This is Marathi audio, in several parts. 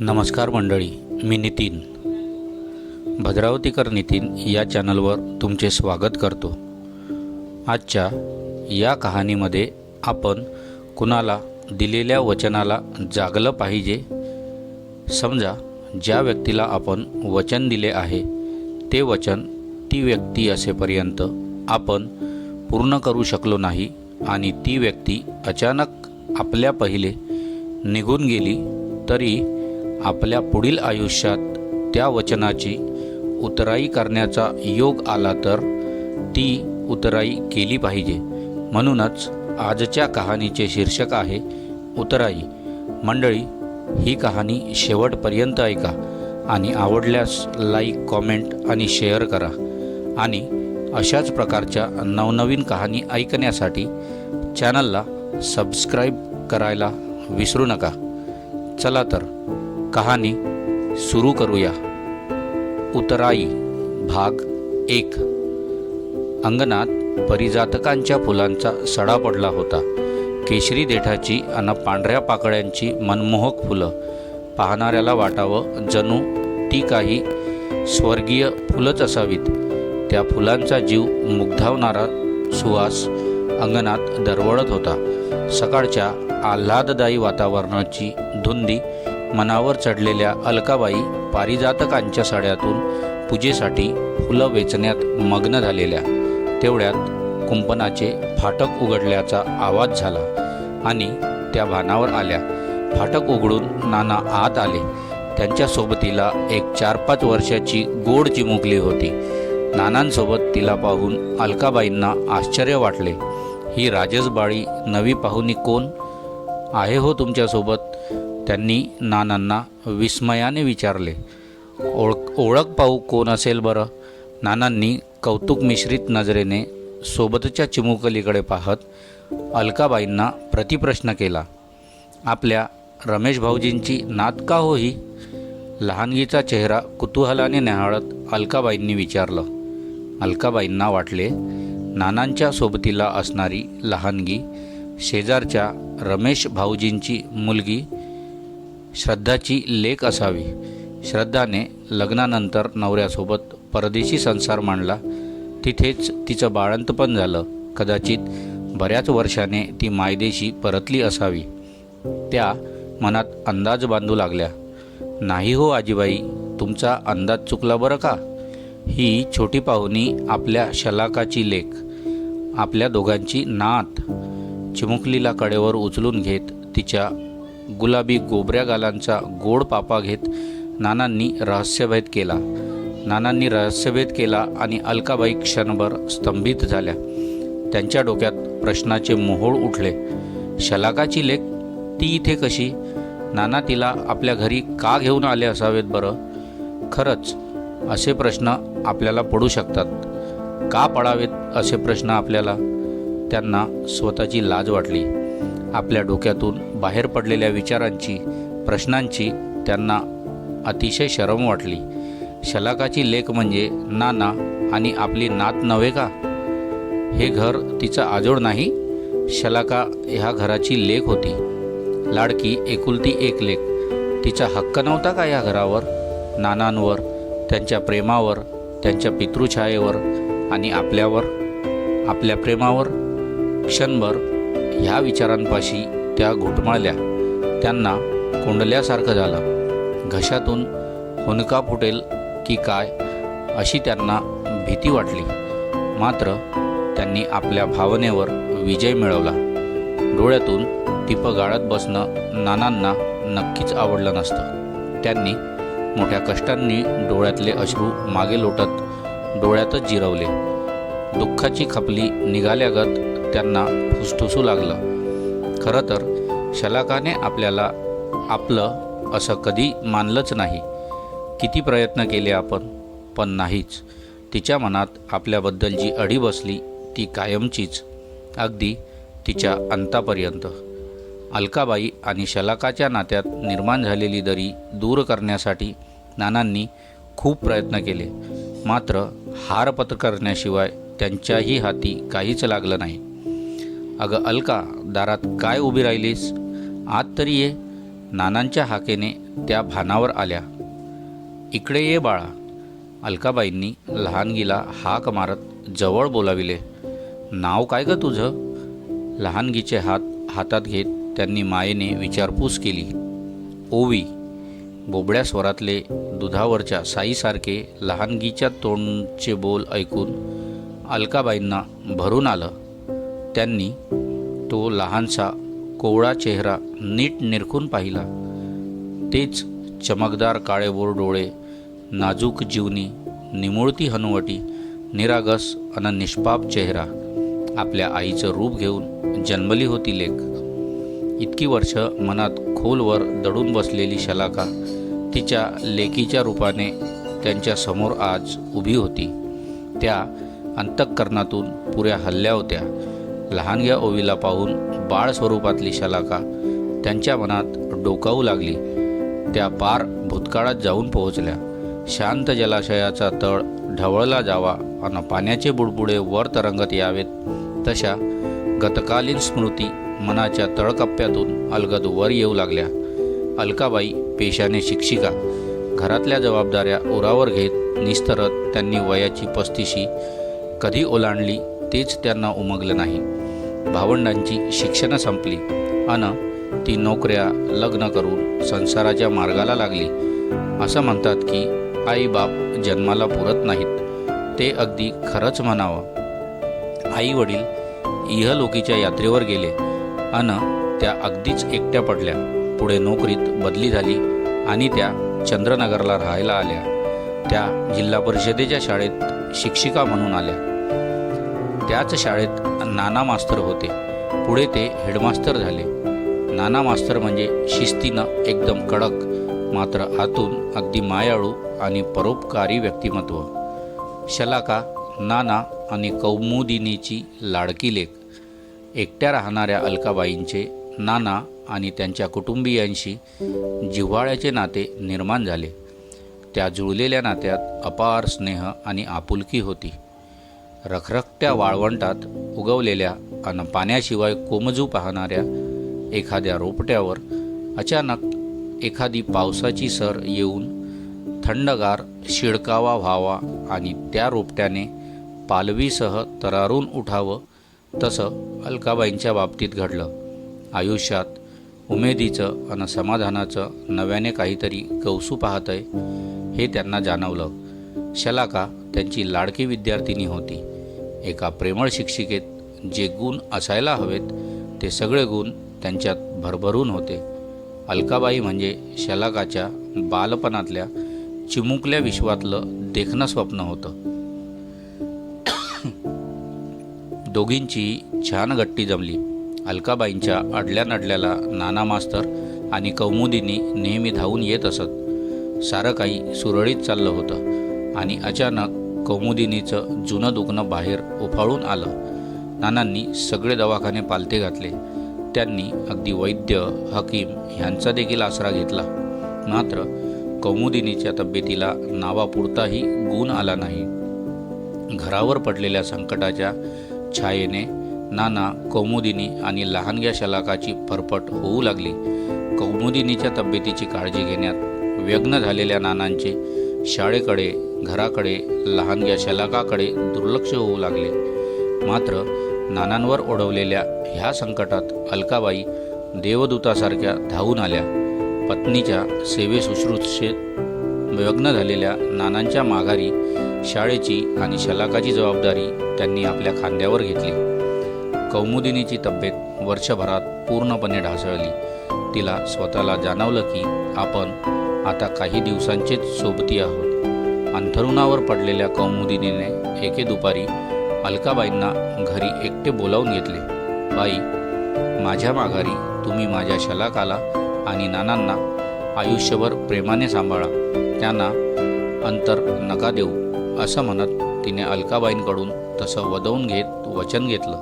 नमस्कार मंडळी मी नितीन. भद्रावतीकर नितीन या चॅनलवर तुमचे स्वागत करतो. आजच्या या कहाणीमध्ये आपण कुणाला दिलेल्या वचनाला जागलं पाहिजे? समजा ज्या व्यक्तीला आपण वचन दिले आहे ते वचन ती व्यक्ती असेपर्यंत आपण पूर्ण करू शकलो नाही आणि ती व्यक्ती अचानक आपल्या पहिले निघून गेली तरी आपल्या पुढील आयुष्यात त्या वचनाची उतराई करण्याचा योग आला तर ती उतराई केली पाहिजे. म्हणूनच आजच्या कहाणीचे शीर्षक आहे उतराई. मंडळी ही कहाणी शेवटपर्यंत ऐका आणि आवडल्यास लाईक कॉमेंट आणि शेअर करा. आणि अशाच प्रकारच्या नवनवीन कहाणी ऐकण्यासाठी चॅनलला सबस्क्राईब करायला विसरू नका. चला तर कहाणी सुरू करूया. उतराई भाग एक. अंगणात परिजातकांच्या फुलांचा सडा पडला होता. केशरी देठाची आणि पांढऱ्या पाकळ्यांची मनमोहक फुलं. पाहणाऱ्याला वाटावं जणू ती काही स्वर्गीय फुलंच असावीत. त्या फुलांचा जीव मुग्धावणारा सुवास अंगणात दरवळत होता. सकाळच्या आल्हाददायी वातावरणाची धुंदी मनावर चढलेल्या अलकाबाई पारिजातकांच्या साड्यातून पूजेसाठी फुलं वेचण्यात मग्न झालेल्या. तेवढ्यात कुंपणाचे फाटक उघडल्याचा आवाज झाला आणि त्या भानावर आल्या. फाटक उघडून नाना आत आले. त्यांच्या सोबतीला एक चार पाच वर्षाची गोड चिमुकली होती. नानांसोबत तिला पाहून अलकाबाईंना आश्चर्य वाटले. ही राजसबाळी नवी पाहुणी कोण? आहे हो तुमच्यासोबत? त्यांनी नानांना विस्मयाने विचारले ओळख ओळख पाहू कोण असेल बरं? नानांनी कौतुक मिश्रित नजरेने सोबतच्या चिमुकलीकडे पाहत अलकाबाईंना प्रतिप्रश्न केला आपल्या रमेश भाऊजींची नात का हो ही? लहानगीचा चेहरा कुतूहलाने न्याहाळत अलकाबाईंनी विचारलं. अलकाबाईंना वाटले नानांच्या सोबतीला असणारी लहानगी शेजारच्या रमेश भाऊजींची मुलगी श्रद्धाची लेख असावी. श्रद्धाने लग्नानंतर नवऱ्यासोबत परदेशी संसार मांडला. तिथेच तिचं बाळंतपण झालं. कदाचित बऱ्याच वर्षाने ती मायदेशी परतली असावी. त्या मनात अंदाज बांधू लागल्या. नाही हो आजीबाई तुमचा अंदाज चुकला बरं का? ही छोटी पाहुणी आपल्या शलाकाची लेख. आपल्या दोघांची नात. चिमुकलीला कडेवर उचलून घेत तिच्या गुलाबी गोबऱ्या गालांचा गोड पापा घेत नानांनी रहस्यभेद केला. नानांनी रहस्यभेद केला आणि अलकाबाई क्षणभर स्तंभित झाल्या. त्यांच्या डोक्यात प्रश्नाचे मोहोळ उठले. शलाकाची लेख ती इथे कशी? नाना तिला आपल्या घरी का घेऊन आले असावेत बरं? खरंच असे प्रश्न आपल्याला पडू शकतात. का पडावेत असे प्रश्न आपल्याला? त्यांना स्वतःची लाज वाटली. आपल्या डोक्यातून बाहेर पडलेल्या विचारांची प्रश्नांची त्यांना अतिशय शरम वाटली. शलाकाची लेख म्हणजे नाना आणि आपली नात नव्हे का? हे घर तिचं आजोड नाही? शलाका ह्या घराची लेक होती. लाडकी एकुलती एक लेख. तिचा हक्क नव्हता का या घरावर? नानांवर त्यांच्या प्रेमावर त्यांच्या पितृछायेवर आणि आपल्यावर? आपल्या प्रेमावर? क्षणभर ह्या विचारांपाशी त्या घुटमाळल्या. त्यांना कोंडल्यासारखं झालं. घशातून हुनका फुटेल की काय अशी त्यांना भीती वाटली. मात्र त्यांनी आपल्या भावनेवर विजय मिळवला. डोळ्यातून टिप गाळत बसणं नानांना नक्कीच आवडलं नसतं. त्यांनी मोठ्या कष्टांनी डोळ्यातले अश्रू मागे लोटत डोळ्यातच जिरवले. दुःखाची खपली निघाल्यागत त्यांना फुसफुसू लागलं. खरं तर शलाकाने आपल्याला आपलं असं कधी मानलंच नाही. किती प्रयत्न केले आपण पण नाहीच. तिच्या मनात आपल्याबद्दल जी अडी बसली ती कायमचीच. अगदी तिच्या अंतापर्यंत. अलकाबाई आणि शलाकाच्या नात्यात निर्माण झालेली दरी दूर करण्यासाठी नानांनी खूप प्रयत्न केले. मात्र हार पत्करण्याशिवाय त्यांच्याही हाती काहीच लागलं नाही. अगं अलका दारात काय उभी राहिलीस? आत तरी ये. नानांच्या हाकेने त्या भानावर आल्या. इकडे ये बाळा. अलकाबाईंनी लहानगीला हाक मारत जवळ बोलाविले. नाव काय गं तुझं? लहानगीचे हात हातात घेत त्यांनी मायेने विचारपूस केली. ओवी बोबड्या स्वरातले दुधावरच्या साईसारखे लहानगीच्या तोंडचे बोल ऐकून अलकाबाईंना भरून आलं. त्यांनी तो लहानसा कोवळा चेहरा नीट निरखून पाहिला. तेच चमकदार काळेबोर डोळे नाजूक जीवनी निमुळती हनुवटी निरागस अन निष्पाप चेहरा आपल्या आईचं रूप घेऊन जन्मली होती लेख. इतकी वर्ष मनात खोलवर दडून बसलेली शलाका तिच्या लेकीच्या रूपाने त्यांच्यासमोर आज उभी होती. त्या अंतःकरणातून पुऱ्या हल्ल्या होत्या. लहानग्या ओवीला पाहून बाळ स्वरूपातली शलाका त्यांच्या मनात डोकावू लागली. त्या पार भूतकाळात जाऊन पोहोचल्या. शांत जलाशयाचा तळ ढवळला जावा आणि पाण्याचे बुडबुडे वर तरंगत यावेत तशा गतकालीन स्मृती मनाच्या तळकप्प्यातून अलगद वर येऊ लागल्या. अलकाबाई पेशाने शिक्षिका घरातल्या जबाबदाऱ्या उरावर घेत निस्तरत त्यांनी वयाची पस्तीशी कधी ओलांडली तेच त्यांना उमगलं नाही. भावंडांची शिक्षणं संपली अन ती नोकऱ्या लग्न करून संसाराच्या मार्गाला लागली. असं म्हणतात की आई बाप जन्माला पुरत नाहीत. ते अगदी खरंच म्हणावं. आई वडील इहलोकीच्या यात्रेवर गेले अन त्या अगदीच एकट्या पडल्या. पुढे नोकरीत बदली झाली आणि त्या चंद्रनगरला राहायला आल्या. त्या जिल्हा परिषदेच्या शाळेत शिक्षिका म्हणून आल्या. त्याच शाळेत नाना मास्तर होते. पुढे ते हेडमास्तर झाले. नाना मास्तर म्हणजे शिस्तीनं एकदम कडक मात्र आतून अगदी मायाळू आणि परोपकारी व्यक्तिमत्व. शलाका नाना आणि कौमुदिनीची लाडकी लेख. एकट्या राहणाऱ्या अलकाबाईंचे नाना आणि त्यांच्या कुटुंबियांशी जिव्हाळ्याचे नाते निर्माण झाले. त्या जुळलेल्या नात्यात अपार स्नेह आणि आपुलकी होती. रखरखत्या वाळवंटात उगवलेल्या आणि पाण्याशिवाय कोमजू पाहणाऱ्या एखाद्या रोपट्यावर अचानक एखादी पावसाची सर येऊन थंडगार शिडकावा व्हावा आणि त्या रोपट्याने पालवीसह तरारून उठावं तसं अलकाबाईंच्या बाबतीत घडलं. आयुष्यात उमेदीचं आणि समाधानाचं नव्याने काहीतरी कौसू पाहतंय हे त्यांना जाणवलं. शलाका त्यांची लाडकी विद्यार्थिनी होती. एका प्रेमळ शिक्षिकेत जे गुण असायला हवेत ते सगळे गुण त्यांच्यात भरभरून होते. अलकाबाई म्हणजे शलाकाच्या बालपणातल्या चिमुकल्या विश्वातलं देखणं स्वप्न होतं. दोघींची छान गट्टी जमली. अलकाबाईंच्या अडल्या नडल्याला नाना मास्तर आणि कौमुदींनी नेहमी धावून येत असत. सारं काही सुरळीत चाललं होतं आणि अचानक कौमुदिनीचं जुनं दुखणं बाहेर उफाळून आलं. नानांनी सगळे दवाखाने पालथे घातले. त्यांनी अगदी वैद्य हकीम ह्यांचा देखील आसरा घेतला. मात्र कौमुदिनीच्या तब्येतीला नावापुरताही गुण आला नाही. घरावर पडलेल्या संकटाच्या छायेने नाना कौमुदिनी आणि लहानग्या शलाकाची फरफट होऊ लागली. कौमुदिनीच्या तब्येतीची काळजी घेण्यात व्यग्न झालेल्या नानांचे शाळेकडे घराकडे लहानग्या शलाकाकडे दुर्लक्ष होऊ लागले. मात्र नानांवर ओढवलेल्या ह्या संकटात अलकाबाई देवदूतासारख्या धावून आल्या. पत्नीच्या सेवे व्यग्न झालेल्या नानांच्या माघारी शाळेची आणि शलाकाची जबाबदारी त्यांनी आपल्या खांद्यावर घेतली. कौमुदिनीची तब्येत वर्षभरात पूर्णपणे ढासळली. तिला स्वतःला जाणवलं की आपण आता काही दिवसांचेच सोबती आहोत. अंथरुणावर पडलेल्या कौमुदिनीने एके दुपारी अलकाबाईंना घरी एकटे बोलावून घेतले. बाई माझ्या माघारी तुम्ही माझ्या शलाकाला आणि नानांना आयुष्यभर प्रेमाने सांभाळा. त्यांना अंतर नका देऊ असं म्हणत तिने अलकाबाईंकडून तसं वदवून घेत वचन घेतलं.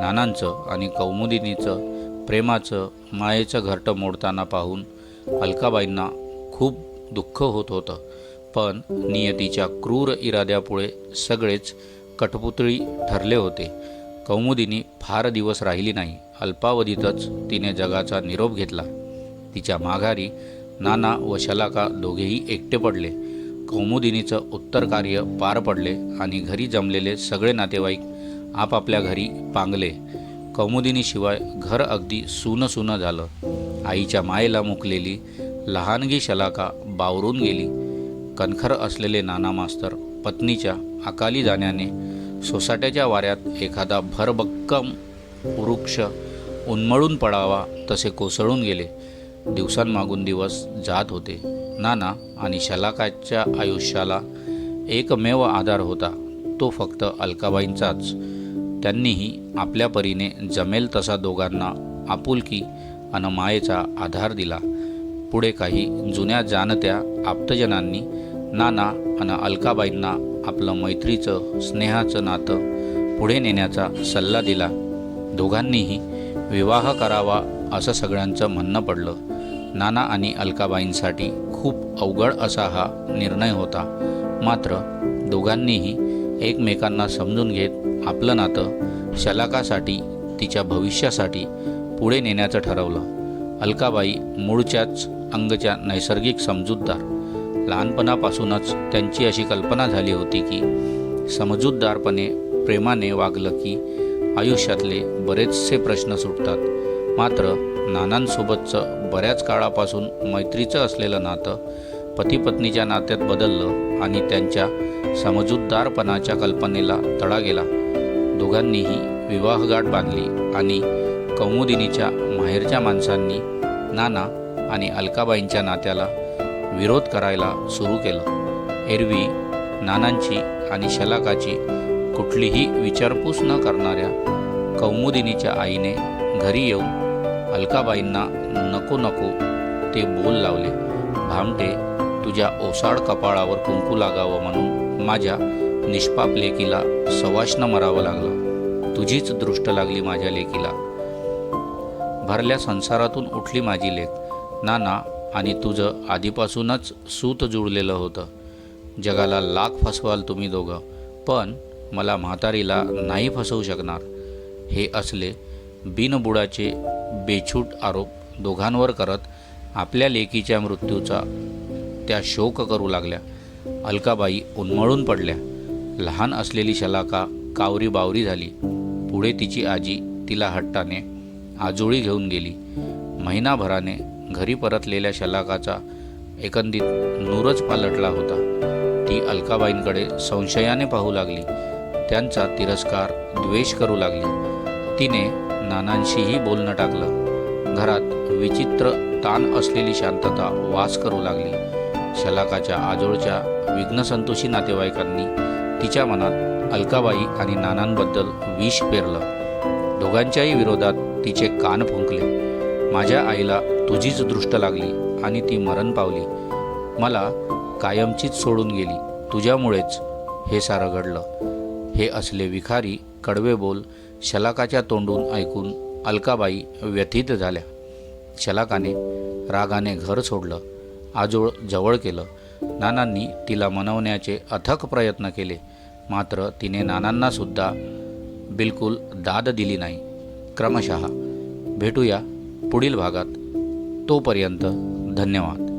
नानांचं आणि कौमुदिनीचं प्रेमाचं मायेचं घरटं मोडताना पाहून अलकाबाईंना खूप दुःख होत होतं. पण नियतीच्या क्रूर इराद्यापुढे सगळेच कठपुतळी ठरले होते. कौमुदिनी फार दिवस राहिली नाही. अल्पावधीतच तिने जगाचा निरोप घेतला. तिच्या माघारी नाना व शलाका दोघेही एकटे पडले. कौमुदिनीचं उत्तर कार्य पार पडले आणि घरी जमलेले सगळे नातेवाईक आपापल्या घरी पांगले. कौमुदिनीशिवाय घर अगदी सुनं सुनं झालं. आईच्या मायेला मुकलेली लहानगी शलाका बावरून गेली. कणखर असलेले नाना मास्तर पत्नीच्या अकाली जाण्याने सोसाट्याच्या वाऱ्यात एखादा भरभक्कम वृक्ष उन्मळून पडावा तसे कोसळून गेले. दिवसांमागून दिवस जात होते. नाना आणि शलाकाच्या आयुष्याला एकमेव आधार होता. तो फक्त अलकाबाईंचाच. त्यांनीही आपल्या परीने जमेल तसा दोघांना आपुलकी अन मायेचा आधार दिला. पुढे काही जुन्या जाणत्या आप्तजनांनी नाना आणि अलकाबाईंना आपलं मैत्रीचं स्नेहाचं नातं पुढे नेण्याचा सल्ला दिला. दोघांनीही विवाह करावा असं सगळ्यांचं म्हणणं पडलं. नाना आणि अलकाबाईंसाठी खूप अवघड असा हा निर्णय होता. मात्र दोघांनीही एकमेकांना समजून घेत आपलं नातं शलाकासाठी तिच्या भविष्यासाठी पुढे नेण्याचं ठरवलं. अलकाबाई मूळच्याच अंगच्या नैसर्गिक समजूतदार. लहानपणापासूनच त्यांची अशी कल्पना झाली होती की समजूतदारपणे प्रेमाने वागलं की आयुष्यातले बरेचसे प्रश्न सुटतात. मात्र नानांसोबतचं बऱ्याच काळापासून मैत्रीचं असलेलं नातं पतीपत्नीच्या नात्यात बदललं आणि त्यांच्या समजूतदारपणाच्या कल्पनेला तडा गेला. दोघांनीही विवाहगाठ बांधली आणि कौमुदिनीच्या माहेरच्या माणसांनी नाना आणि अलकाबाईंच्या नात्याला विरोध करायला सुरू केलं. एरवी नानांची आणि शलाकाची कुठलीही विचारपूस न करणाऱ्या कौमुदिनीच्या आईने घरी येऊन अलकाबाईंना नको नको ते बोल लावले. भामटे तुझ्या ओसाड कपाळावर कुंकू लागावं म्हणून माझ्या निष्पाप लेकीला सवाष्ण मरावं लागलं. तुझीच दृष्ट लागली माझ्या लेकीला. भरल्या संसारातून उठली माझी लेख नाना आणि तुझं आधीपासूनच सूत जुळलेलं होतं. जगाला लाख फसवाल तुम्ही दोघं पण मला म्हातारीला नाही फसवू शकणार. हे असले बिनबुडाचे बेछूट आरोप दोघांवर करत आपल्या लेकीच्या मृत्यूचा त्या शोक करू लागल्या. अलकाबाई उन्मळून पडल्या. लहान असलेली शलाका कावरी बावरी झाली. पुढे तिची आजी तिला हट्टाने आजोळी घेऊन गेली. महिनाभराने घरी परतलेल्या शलाकाचा एकंदीत नूरच पालटला होता. ती अलकाबाईंकडे संशयाने पाहू लागली. त्यांचा तिरस्कार द्वेष करू लागली. तिने नानांशीही बोलणं टाकलं. घरात विचित्र ताण असलेली शांतता वास करू लागली. शलाकाच्या आजोळच्या विघ्नसंतोषी नातेवाईकांनी तिच्या मनात अलकाबाई आणि नानांबद्दल विष पेरलं. दोघांच्याही विरोधात तिचे कान फुंकले. माझ्या आईला तुझीच दृष्ट लागली आणि ती मरण पावली. मला कायमचीच सोडून गेली. तुझ्यामुळेच हे सारं घडलं. हे असले विखारी कडवे बोल शलाकाच्या तोंडून ऐकून अलकाबाई व्यथित झाल्या. शलाकाने रागाने घर सोडलं आजोळ जवळ केलं. नानांनी तिला मनवण्याचे अथक प्रयत्न केले. मात्र तिने नानांनासुद्धा बिलकुल दाद दिली नाही. क्रमशः भेटूया. पुढील भागात. तोपर्यंत धन्यवाद.